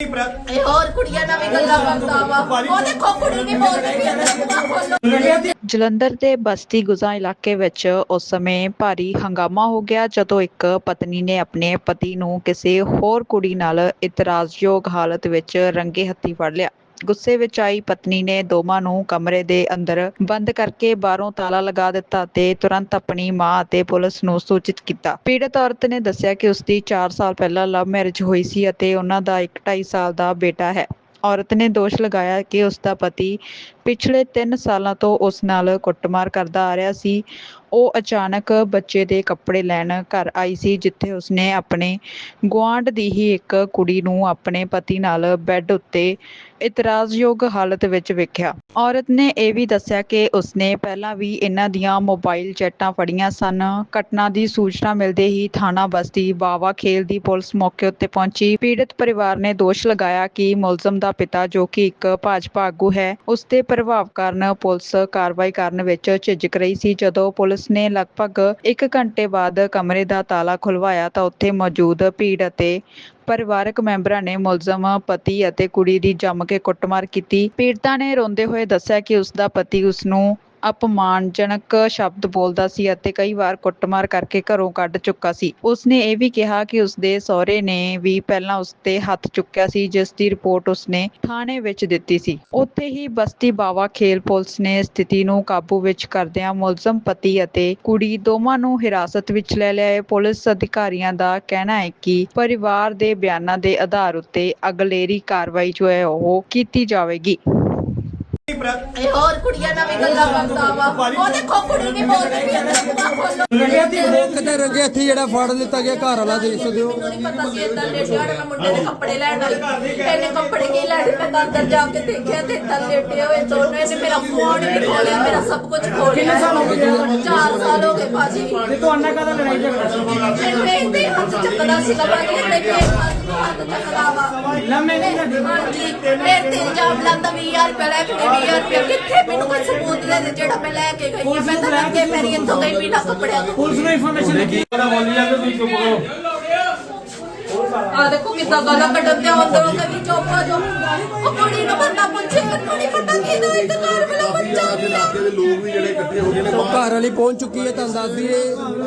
ਇਹ ਹੋਰ ਕੁੜੀਆਂ ਨਾਲ ਵੀ ਗੱਲਾਂ ਕਰਦਾ ਵਾ। ਉਹ ਦੇਖੋ ਕੁੜੀ ਨਹੀਂ ਬੋਲਦੀ ਪਈ ਅੰਦਰ ਜਲੰਧਰ ਦੇ ਬਸਤੀ ਗੁਜ਼ਾ ਇਲਾਕੇ ਵਿੱਚ ਉਸ ਸਮੇਂ ਭਾਰੀ ਹੰਗਾਮਾ ਹੋ ਗਿਆ, ਜਦੋਂ ਇੱਕ ਪਤਨੀ ਨੇ ਆਪਣੇ ਪਤੀ ਨੂੰ ਕਿਸੇ ਹੋਰ ਕੁੜੀ ਨਾਲ ਇਤਰਾਜ਼ਯੋਗ ਹਾਲਤ ਵਿੱਚ ਰੰਗੇ ਹੱਥੀ ਫੜ ਲਿਆ। ਗੁੱਸੇ ਵਿੱਚ ਆਈ ਪਤਨੀ ਨੇ ਦੋਵਾਂ ਨੂੰ ਕਮਰੇ ਦੇ ਅੰਦਰ ਬੰਦ ਕਰਕੇ ਬਾਹਰੋਂ ਤਾਲਾ ਲਗਾ ਦਿੱਤਾ ਤੇ ਤੁਰੰਤ ਆਪਣੀ ਮਾਂ ਅਤੇ ਪੁਲਿਸ ਨੂੰ ਸੂਚਿਤ ਕੀਤਾ। ਪੀੜਤ ਔਰਤ ਨੇ ਦੱਸਿਆ ਕਿ ਉਸ ਦੀ 4 ਸਾਲ ਪਹਿਲਾਂ ਲਵ ਮੈਰਿਜ ਹੋਈ ਸੀ ਅਤੇ ਉਹਨਾਂ ਦਾ ਇੱਕ 2.5 ਸਾਲ ਦਾ ਬੇਟਾ ਹੈ। ਔਰਤ ਨੇ ਦੋਸ਼ ਲਗਾਇਆ ਕਿ ਉਸ ਦਾ ਪਤੀ ਪਿਛਲੇ 3 ਸਾਲਾਂ ਤੋਂ ਉਸ ਨਾਲ ਕੁੱਟਮਾਰ ਕਰਦਾ ਆ ਰਿਹਾ ਸੀ। ਉਹ ਅਚਾਨਕ ਬੱਚੇ ਦੇ ਕੱਪੜੇ ਲੈਣ ਘਰ ਆਈ ਸੀ, ਜਿੱਥੇ ਉਸਨੇ ਆਪਣੇ ਗੁਆਂਢ ਦੀ ਹੀ ਇੱਕ ਕੁੜੀ ਨੂੰ ਆਪਣੇ ਪਤੀ ਨਾਲ ਬੈੱਡ ਉੱਤੇ ਇਤਰਾਜ਼ਯੋਗ ਹਾਲਤ ਵਿੱਚ ਵੇਖਿਆ। ਔਰਤ ਨੇ ਇਹ ਵੀ ਦੱਸਿਆ ਕਿ ਉਸਨੇ ਪਹਿਲਾਂ ਵੀ ਇਹਨਾਂ ਦੀਆਂ ਮੋਬਾਈਲ ਚੈਟਾਂ ਫੜੀਆਂ ਸਨ। ਘਟਨਾ ਦੀ ਸੂਚਨਾ ਮਿਲਦੇ ਹੀ ਥਾਣਾ ਬਸਤੀ ਬਾਵਾ ਖੇਲ ਦੀ ਪੁਲਿਸ ਮੌਕੇ ਉੱਤੇ ਪਹੁੰਚੀ। ਪੀੜਤ ਪਰਿਵਾਰ ਨੇ ਦੋਸ਼ ਲਗਾਇਆ ਕਿ ਮੁਲਜ਼ਮ ਦਾ ਪਿਤਾ, ਜੋ ਕਿ ਇੱਕ ਭਾਜਪਾ ਆਗੂ ਹੈ ਉਸ ਦੇ ਪ੍ਰਭਾਵ ਕਾਰਨ ਪੁਲਿਸ ਕਾਰਵਾਈ ਕਰਨ ਵਿੱਚ ਝਿਜਕ ਰਹੀ ਸੀ। ਜਦੋਂ ਪੁਲਿਸ ਨੇ ਲਗਭਗ 1 ਘੰਟੇ ਬਾਅਦ ਕਮਰੇ ਦਾ ਤਾਲਾ ਖੁਲਵਾਇਆ ਤਾਂ ਉੱਥੇ ਮੌਜੂਦ ਭੀੜ ਅਤੇ ਪਰਿਵਾਰਕ ਮੈਂਬਰਾਂ ਨੇ ਮੁਲਜ਼ਮ, ਪਤੀ ਅਤੇ ਕੁੜੀ ਦੀ ਜੰਮ ਕੇ ਕੁੱਟਮਾਰ ਕੀਤੀ। ਪੀੜਤਾ ਨੇ ਰੋਂਦੇ ਹੋਏ ਦੱਸਿਆ ਕਿ ਉਸ ਦਾ ਪਤੀ ਉਸ ਨੂੰ ਅਪਮਾਨਜਨਕ ਸ਼ਬਦ ਬੋਲਦਾ ਸੀ ਅਤੇ ਕਈ ਵਾਰ ਕੁੱਟਮਾਰ ਕਰਕੇ ਘਰੋਂ ਕੱਢ ਚੁੱਕਾ ਸੀ। ਉਸਨੇ ਇਹ ਵੀ ਕਿਹਾ ਕਿ ਉਸਦੇ ਸਹੁਰੇ ਨੇ ਵੀ ਪਹਿਲਾਂ ਉਸ ਹੱਥ ਚੁੱਕਿਆ ਸੀ, ਜਿਸ ਦੀ ਰਿਪੋਰਟ ਉਸਨੇ ਥਾਣੇ ਵਿੱਚ ਦਿੱਤੀ ਸੀ। ਉੱਥੇ ਹੀ ਬਸਤੀ ਬਾਵਾ ਖੇਲ ਪੁਲਿਸ ਨੇ ਸਥਿਤੀ ਨੂੰ ਕਾਬੂ ਵਿੱਚ ਕਰਦਿਆਂ ਮੁਲਜ਼ਮ ਪਤੀ ਅਤੇ ਕੁੜੀ ਦੋਵਾਂ ਨੂੰ ਹਿਰਾਸਤ ਵਿੱਚ ਲੈ ਲਿਆ ਹੈ ਪੁਲਿਸ ਅਧਿਕਾਰੀਆਂ ਦਾ ਕਹਿਣਾ ਹੈ ਕਿ ਪਰਿਵਾਰ ਦੇ ਬਿਆਨਾਂ ਦੇ ਆਧਾਰ ਉੱਤੇ ਅਗਲੇਰੀ ਕਾਰਵਾਈ ਜੋ ਹੈ ਉਹ ਕੀਤੀ ਜਾਵੇਗੀ। ਇਹ ਹੋਰ ਕੁੜੀਆਂ ਨਾਲ ਵੀ ਗੱਲਾਂ ਕਰਦਾ ਵਾ। ਉਹ ਦੇਖੋ ਕੁੜੀ ਨਹੀਂ ਬੋਲਦੀ ਪਈ ਅੰਦਰ ਖੋਲੋ ਕਿਤੇ ਰੰਗੇ ਹੱਥੀ ਜਿਹੜਾ ਫੜ ਲਿੱਤਾ ਗਿਆ ਘਰ ਵਾਲਾ ਦੇਖ ਸਕਦੇ ਹੋ। ਮੈਨੂੰ ਨਹੀਂ ਪਤਾ ਸੀ ਇਦਾਂ ਲੇਟਿਆ ਮੈਂ ਮੁੰਡੇ ਦੇ ਕੱਪੜੇ ਲੈਣ ਆਈ ਇਹਨੇ ਕੱਪੜੇ ਕੀ ਲੈਣੇ? ਮੈਂ ਤਾਂ ਅੰਦਰ ਜਾ ਕੇ ਦੇਖਿਆ ਤੇ ਇਦਾਂ ਲੇਟੇ ਹੋਏ ਦੋਨੋਂ। ਇਹਨੇ ਮੇਰਾ ਫੋਨ ਵੀ ਖੋਲਿਆ ਮੇਰਾ ਸਭ ਕੁਝ ਖੋਲਿਆ। 4 ਸਾਲ ਹੋ ਗਏ ਭਾਜੀ। ਤੇ ਤੁਹਾਡਾ ਕਦਾ ਲੜਾਈ ਝਗੜਾ ਸੀ? ਮੈਨੂੰ ਇਹ ਤੇ ਹੱਥ ਚੱਕਦਾ ਸੀ ਭਾਜੀ ਇਹਨੇ ਕਿ ਹੱਥ ਹੱਥ ਚੱਕਦਾ ਵਾ ਲੰਮੇ ਨਹੀਂ ਲੱਗੇ ਹਾਂਜੀ ਮੇਰੇ ਤੇ ਇਲਜ਼ਾਮ ਲਾਉਂਦਾ 20000 ਰੁਪਏ ਲੈ ਕੇ 20000 ਰੁਪਏ ਕਿੱਥੇ ਮੈਨੂੰ ਕੋਈ ਸਬੂਤ ਦੇ ਦੇ ਜਿਹੜਾ ਮੈਂ ਲੈ ਕੇ ਗਈ ਹਾਂ ਮੈਂ ਤਾਂ ਅੱਗੇ ਮੇਰੀ ਇੱਥੋਂ ਗਈ ਬਿਨਾ ਕੱਪੜਿਆਂ ਤੋਂ ਪੁਲਿਸ ਨੂੰ ਇਨਫੋਰਮੇਸ਼ਨ ਦਿੱਤੀ ਆ ਦੇਖੋ ਕਿੱਦਾਂ ਗਾਲਾਂ ਕੱਢਣ ਤੇ ਅੰਦਰੋਂ ਕਦੀ ਚੋਪਾ ਜੋ ਉਹ ਕੁੜੀ ਨੂੰ ਬੰਦਾ ਪੁੱਛੇ ਮੈਨੂੰ ਨਹੀਂ ਪਤਾ ਕਿ ਇਹਦਾ ਇੰਤਕਾਲ ਵਾਲਾ ਬੱਚਾ ਅੱਜ ਇਲਾਕੇ ਦੇ ਲੋਕ ਵੀ ਜਿਹੜੇ ਇਕੱਠੇ ਹੋ ਗਏ ਨੇ ਘਰ ਵਾਲੀ ਪਹੁੰਚ ਚੁੱਕੀ ਹੈ ਤੁਹਾਨੂੰ ਦੱਸ ਦਈਏ।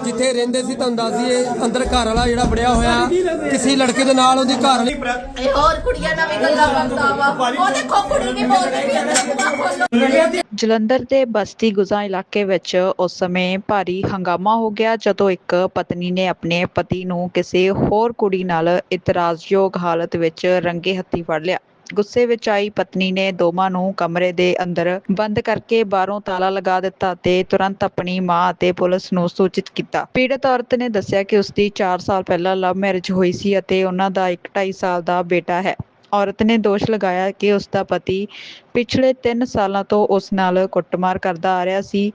ਜਿੱਥੇ ਰਹਿੰਦੇ ਸੀ ਤੁਹਾਨੂੰ ਦੱਸ ਦਈਏ। ਅੰਦਰ ਘਰ ਵਾਲਾ ਜਿਹੜਾ ਵੜਿਆ ਹੋਇਆ ਕਿਸੇ ਲੜਕੇ ਦੇ ਨਾਲ ਉਹਦੀ ਘਰ ਵਾਲੀ ਇਹ ਹੋਰ ਕੁੜੀਆਂ ਨਾਲ ਵੀ ਗੱਲਾਂ ਕਰਦਾ ਵਾ। ਉਹ ਦੇਖੋ ਕੁੜੀ ਨਹੀਂ ਬੋਲਦੀ ਜਲੰਧਰ ਦੇ ਬਸਤੀ ਗੁਜ਼ਾ ਇਲਾਕੇ ਵਿੱਚ ਉਸ ਸਮੇਂ ਭਾਰੀ ਹੰਗਾਮਾ ਹੋ ਗਿਆ ਜਦੋਂ ਇੱਕ ਪਤਨੀ ਨੇ ਆਪਣੇ ਪਤੀ ਨੂੰ ਕਿਸੇ ਹੋਰ ਕੁੜੀ ਨਾਲ ਇਤਰਾਜ਼ਯੋਗ ਹਾਲਤ ਵਿੱਚ ਰੰਗੇ ਹੱਥੀ ਫੜ ਲਿਆ। ਗੁੱਸੇ ਵਿੱਚ ਆਈ ਪਤਨੀ ਨੇ ਦੋਵਾਂ ਨੂੰ ਕਮਰੇ ਦੇ ਅੰਦਰ ਬੰਦ ਕਰਕੇ ਬਾਹਰੋਂ ਤਾਲਾ ਲਗਾ ਦਿੱਤਾ ਤੇ ਤੁਰੰਤ ਆਪਣੀ ਮਾਂ ਅਤੇ ਪੁਲਿਸ ਨੂੰ ਸੂਚਿਤ ਕੀਤਾ। ਪੀੜਤ ਔਰਤ ਨੇ ਦੱਸਿਆ ਕਿ ਉਸ ਦੀ 4 ਸਾਲ ਪਹਿਲਾਂ ਲਵ ਮੈਰਿਜ ਹੋਈ ਸੀ ਅਤੇ ਉਹਨਾਂ ਦਾ ਇੱਕ 2.5 ਸਾਲ ਦਾ ਬੇਟਾ ਹੈ। ਔਰਤ ਨੇ ਦੋਸ਼ ਲਗਾਇਆ ਕਿ ਉਸ ਦਾ ਪਤੀ ਪਿਛਲੇ 3 ਸਾਲਾਂ ਤੋਂ ਉਸ ਨਾਲ ਕੁੱਟਮਾਰ ਕਰਦਾ ਆ ਰਿਹਾ ਸੀ।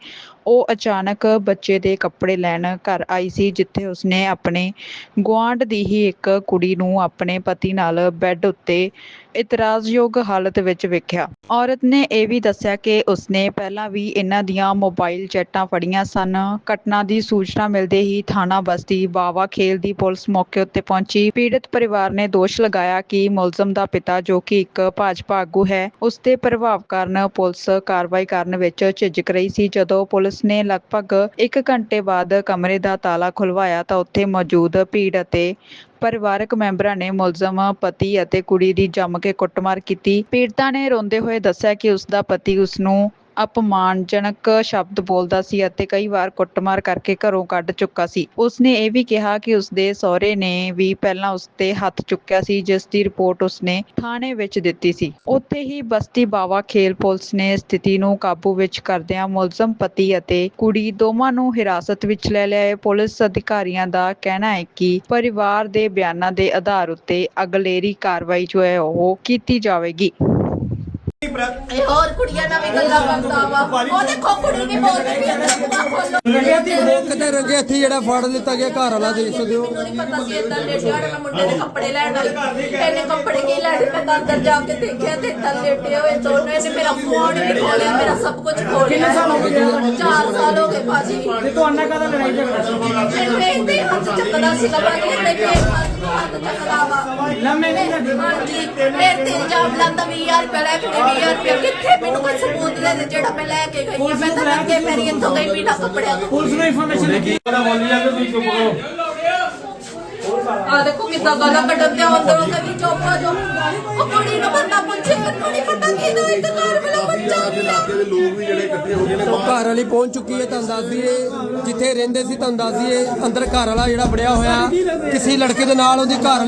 ਉਹ ਅਚਾਨਕ ਬੱਚੇ ਦੇ ਕੱਪੜੇ ਲੈਣ ਘਰ ਆਈ ਸੀ, ਜਿੱਥੇ ਉਸਨੇ ਆਪਣੇ ਗੁਆਂਢ ਦੀ ਹੀ ਇੱਕ ਕੁੜੀ ਨੂੰ ਆਪਣੇ ਪਤੀ ਨਾਲ ਬੈੱਡ ਉੱਤੇ ਇਤਰਾਜ਼ਯੋਗ ਹਾਲਤ ਵਿੱਚ ਵੇਖਿਆ। ਔਰਤ ਨੇ ਇਹ ਵੀ ਦੱਸਿਆ ਕਿ ਉਸਨੇ ਪਹਿਲਾਂ ਵੀ ਇਹਨਾਂ ਦੀਆਂ ਮੋਬਾਈਲ ਚੈਟਾਂ ਫੜੀਆਂ ਸਨ। ਘਟਨਾ ਦੀ ਸੂਚਨਾ ਮਿਲਦੇ ਹੀ ਥਾਣਾ ਬਸਤੀ ਬਾਵਾ ਖੇਲ ਦੀ ਪੁਲਿਸ ਮੌਕੇ ਉੱਤੇ ਪਹੁੰਚੀ। ਪੀੜਤ ਪਰਿਵਾਰ ਨੇ ਦੋਸ਼ ਲਗਾਇਆ ਕਿ ਮੁਲਜ਼ਮ ਦਾ ਪਿਤਾ, ਜੋ ਕਿ ਇੱਕ ਭਾਜਪਾ ਆਗੂ ਹੈ ਉਸ ਦੇ ਪ੍ਰਭਾਵ ਕਾਰਨ ਪੁਲਿਸ ਕਾਰਵਾਈ ਕਰਨ ਵਿੱਚ ਝਿਜਕ ਰਹੀ ਸੀ। ਜਦੋਂ ਪੁਲਿਸ ਨੇ ਲਗਭਗ 1 ਘੰਟੇ ਬਾਅਦ ਕਮਰੇ ਦਾ ਤਾਲਾ ਖੁਲਵਾਇਆ ਤਾਂ ਉੱਥੇ ਮੌਜੂਦ ਭੀੜ ਅਤੇ ਪਰਿਵਾਰਕ ਮੈਂਬਰਾਂ ਨੇ ਮੁਲਜ਼ਮ, ਪਤੀ ਅਤੇ ਕੁੜੀ ਦੀ ਜੰਮ ਕੇ ਕੁੱਟਮਾਰ ਕੀਤੀ। ਪੀੜਤਾ ਨੇ ਰੋਂਦੇ ਹੋਏ ਦੱਸਿਆ ਕਿ ਉਸ ਦਾ ਪਤੀ ਉਸ ਨੂੰ ਅਪਮਾਨਜਨਕ ਸ਼ਬਦ ਬੋਲਦਾ ਸੀ ਅਤੇ ਕਈ ਵਾਰ ਕੁੱਟਮਾਰ ਕਰਕੇ ਘਰੋਂ ਕੱਢ ਚੁੱਕਾ ਸੀ। ਉਸਨੇ ਇਹ ਵੀ ਕਿਹਾ ਕਿ ਉਸਦੇ ਸਹੁਰੇ ਨੇ ਵੀ ਪਹਿਲਾਂ ਉਸ ਤੇ ਹੱਥ ਚੁੱਕਿਆ ਸੀ, ਜਿਸ ਦੀ ਰਿਪੋਰਟ ਉਸਨੇ ਥਾਣੇ ਵਿੱਚ ਦਿੱਤੀ ਸੀ। ਉੱਥੇ ਹੀ ਬਸਤੀ ਬਾਵਾ ਖੇਲ ਪੁਲਿਸ ਨੇ ਸਥਿਤੀ ਨੂੰ ਕਾਬੂ ਵਿੱਚ ਕਰਦਿਆਂ ਮੁਲਜ਼ਮ ਪਤੀ ਅਤੇ ਕੁੜੀ ਦੋਵਾਂ ਨੂੰ ਹਿਰਾਸਤ ਵਿੱਚ ਲੈ ਲਿਆ ਹੈ ਪੁਲਿਸ ਅਧਿਕਾਰੀਆਂ ਦਾ ਕਹਿਣਾ ਹੈ ਕਿ ਪਰਿਵਾਰ ਦੇ ਬਿਆਨਾਂ ਦੇ ਆਧਾਰ ਉੱਤੇ ਅਗਲੇਰੀ ਕਾਰਵਾਈ ਜੋ ਹੈ ਉਹ ਕੀਤੀ ਜਾਵੇਗੀ। ਇਹ ਹੋਰ ਕੁੜੀਆਂ ਨਾਲ ਵੀ ਗੱਲਾਂ ਕਰਦਾ ਵਾ। ਉਹ ਦੇਖੋ ਕੁੜੀ ਨਹੀਂ ਬੋਲਦੀ ਪਈ ਅੰਦਰ ਖੋਲੋ ਕਿਤੇ ਰੰਗੇ ਹੱਥੀ ਜਿਹੜਾ ਫੜ ਲਿੱਤਾ ਗਿਆ ਘਰ ਵਾਲਾ ਦੇਖ ਸਕਦੇ ਹੋ। ਮੈਨੂੰ ਨਹੀਂ ਪਤਾ ਸੀ ਇਦਾਂ ਲੇਟਿਆ ਮੈਂ ਮੁੰਡੇ ਦੇ ਕੱਪੜੇ ਲੈਣ ਆਈ ਇਹਨੇ ਕੱਪੜੇ ਕੀ ਲੈਣੇ ਮੈਂ ਤਾਂ ਅੰਦਰ ਜਾ ਕੇ ਦੇਖਿਆ ਤੇ ਤਾਂ ਲੇਟੇ ਹੋਏ ਦੋਨੋਂ ਇਹਨੇ ਮੇਰਾ ਫੋਨ ਵੀ ਖੋਲਿਆ ਮੇਰਾ ਸਭ ਕੁਝ ਖੋਲਿਆ। ਕਿੰਨੇ ਸਾਲ ਹੋ ਗਏ? 4 ਸਾਲ ਹੋ ਗਏ ਭਾਜੀ। ਤੇ ਤੁਹਾਡਾ ਕਾਹਦਾ ਲੜਾਈ ਝਗੜਾ ਸੀ? ਇਹਨੇ ਇਹਦੇ ਹੱਥ ਚੱਕਦਾ ਸੀਗਾ ਭਾਜੀ ਇਹਨੇ ਮੇਰੇ ਹੱਥ ਨੂੰ ਹੱਥ ਚੱਕਦਾ ਵਾ। ਲੰਮੇ ਨਹੀਂ ਲੱਗੀ ਹਾਂਜੀ ਮੇਰੇ ਤੇ ਇਲਜ਼ਾਮ ਲਾਉਂਦਾ 20000 ਰੁਪਏ ਲੈ ਕੇ 20000 ਰੁਪਏ। ਕਿੱਥੇ ਮੈਨੂੰ ਕੋਈ ਸਬੂਤ ਦੇ ਦੇ ਜਿਹੜਾ ਮੈਂ ਲੈ ਕੇ ਗਈ। ਮੈਂ ਤਾਂ ਲੱਗੇ ਮੇਰੀ ਇੱਥੋਂ ਗਈ ਬਿਨਾ ਕੱਪੜਿਆਂ ਤੋਂ। ਪੁਲਿਸ ਨੂੰ ਇਨਫੋਰਮੇਸ਼ਨ ਦਿੱਤੀ ਆ ਦੇਖੋ ਕਿੱਦਾਂ ਗਾਲਾਂ ਕੱਢਣ ਤੇ ਅੰਦਰੋਂ ਕਵੀ ਚੋਪਾ ਜੋ ਉਹ ਕੁੜੀ ਨੂੰ ਬੰਦਾ ਪੁੱਛੇ ਮੈਨੂੰ ਨਹੀਂ ਪਤਾ ਕੀ ਦਾ ਇੱਕ ਘਰ ਵਾਲਾ ਕਾਫੀ ਬੱਚਾ ਜ਼ਿਆਦਾ ਇਲਾਕੇ ਦੇ ਲੋਕ ਵੀ ਜਿਹੜੇ ਇਕੱਠੇ ਹੋ ਗਏ ਨੇ ਉਹ ਘਰ ਵਾਲੀ ਪਹੁੰਚ ਚੁੱਕੀ ਹੈ ਤੁਹਾਨੂੰ ਦੱਸ ਦਈਏ। ਜਿੱਥੇ ਰਹਿੰਦੇ ਸੀ ਤੁਹਾਨੂੰ ਦੱਸ ਦਈਏ। ਅੰਦਰ ਘਰ ਵਾਲਾ ਜਿਹੜਾ ਵੜਿਆ ਹੋਇਆ ਕਿਸੇ ਲੜਕੇ ਦੇ ਨਾਲ ਉਹਦੀ ਘਰ